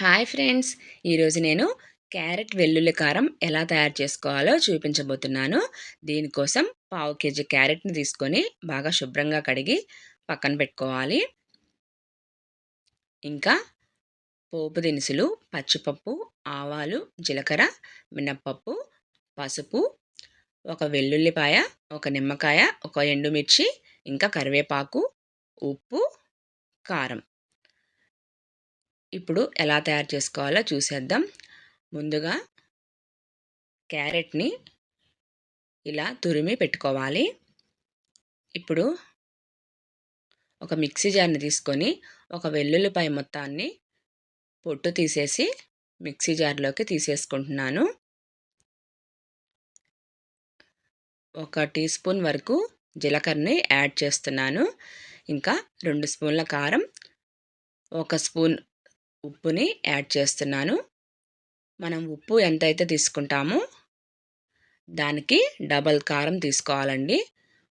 Hi friends. ఈరోజు నేను carrot వెల్లుల్లి కారం ఎలా తయారు చేసుకోవాలో చూపించబోతున్నాను. దీనికోసం పావు కేజీ క్యారెట్ని తీసుకొని బాగా శుభ్రంగా కడిగి పక్కన పెట్టుకోవాలి. ఇంకా పోపు దినుసులు పచ్చిపప్పు ఆవాలు జీలకర్ర మినప్పప్పు పసుపు ఒక వెల్లుల్లిపాయ ఒక నిమ్మకాయ ఒక ఎండుమిర్చి ఇంకా కరివేపాకు ఉప్పు కారం. ఇప్పుడు ఎలా తయారు చేసుకోవాలో చూసేద్దాం. ముందుగా క్యారెట్ని ఇలా తురిమి పెట్టుకోవాలి. ఇప్పుడు ఒక మిక్సీ జార్ని తీసుకొని ఒక వెల్లుల్లిపాయ మొత్తాన్ని పొట్టు తీసేసి మిక్సీ జార్లోకి తీసేసుకుంటున్నాను. ఒక టీ స్పూన్ వరకు జీలకర్రని యాడ్ చేస్తున్నాను. ఇంకా రెండు స్పూన్ల కారం ఒక స్పూన్ ఉప్పుని యాడ్ చేస్తున్నాను. మనం ఉప్పు ఎంతైతే తీసుకుంటామో దానికి డబల్ కారం తీసుకోవాలండి.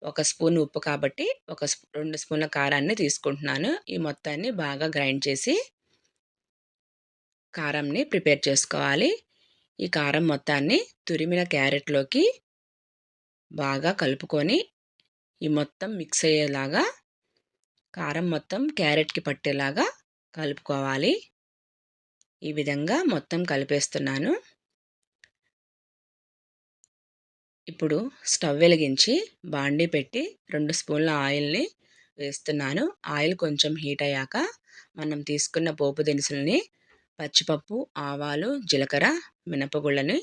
ఒక స్పూన్ ఉప్పు కాబట్టి ఒక రెండు స్పూన్ల కారాన్ని తీసుకుంటున్నాను. ఈ మొత్తాన్ని బాగా గ్రైండ్ చేసి కారంని ప్రిపేర్ చేసుకోవాలి. ఈ కారం మొత్తాన్ని తురిమిన క్యారెట్లోకి బాగా కలుపుకొని ఈ మొత్తం మిక్స్ అయ్యేలాగా కారం మొత్తం క్యారెట్కి పట్టేలాగా కలుపుకోవాలి. ఈ విధంగా మొత్తం కలిపేస్తున్నాను. ఇప్పుడు స్టవ్ వెలిగించి బాండీ పెట్టి రెండు స్పూన్ల ఆయిల్ని వేస్తున్నాను. ఆయిల్ కొంచెం హీట్ అయ్యాక మనం తీసుకున్న పోపు దినుసులని పచ్చిపప్పు ఆవాలు జీలకర్ర మినపగుళ్ళని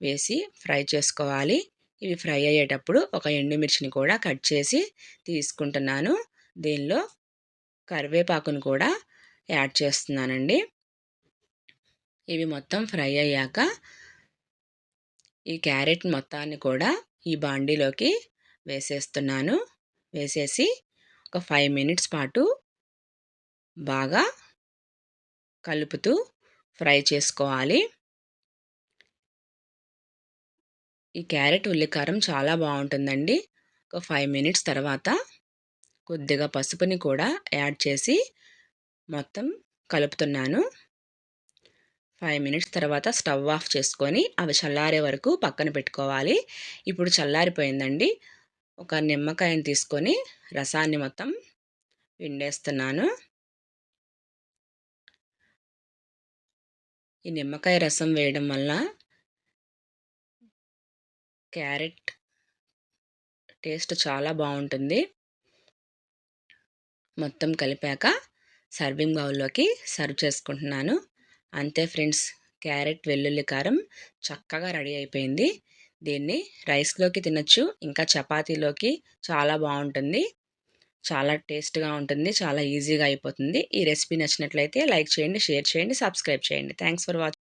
వేసి ఫ్రై చేసుకోవాలి. ఇవి ఫ్రై అయ్యేటప్పుడు ఒక ఎండుమిర్చిని కూడా కట్ చేసి తీసుకుంటున్నాను. దీనిలో కరివేపాకును కూడా యాడ్ చేస్తున్నానండి. ఇవి మొత్తం ఫ్రై అయ్యాక ఈ క్యారెట్ మొత్తాన్ని కూడా ఈ బాండీలోకి వేసేస్తున్నాను. వేసేసి ఒక ఫైవ్ మినిట్స్ పాటు బాగా కలుపుతూ ఫ్రై చేసుకోవాలి. ఈ క్యారెట్ ఉల్లికారం చాలా బాగుంటుందండి. ఒక ఫైవ్ మినిట్స్ తర్వాత కొద్దిగా పసుపుని కూడా యాడ్ చేసి మొత్తం కలుపుతున్నాను. ఫైవ్ మినిట్స్ తర్వాత స్టవ్ ఆఫ్ చేసుకొని అవి చల్లారే వరకు పక్కన పెట్టుకోవాలి. ఇప్పుడు చల్లారిపోయిందండి. ఒక నిమ్మకాయని తీసుకొని రసాన్ని మొత్తం పిండేస్తున్నాను. ఈ నిమ్మకాయ రసం వేయడం వల్ల క్యారెట్ టేస్ట్ చాలా బాగుంటుంది. మొత్తం కలిపాక సర్వింగ్ బౌల్లోకి సర్వ్ చేసుకుంటున్నాను. అంతే ఫ్రెండ్స్. క్యారెట్ వెల్లుల్లి కారం చక్కగా రెడీ అయిపోయింది. దీన్ని రైస్లోకి తినచ్చు ఇంకా చపాతీలోకి చాలా బాగుంటుంది. చాలా టేస్ట్గా ఉంటుంది చాలా ఈజీగా అయిపోతుంది. ఈ రెసిపీ నచ్చినట్లయితే లైక్ చేయండి షేర్ చేయండి సబ్స్క్రైబ్ చేయండి. Thanks for watching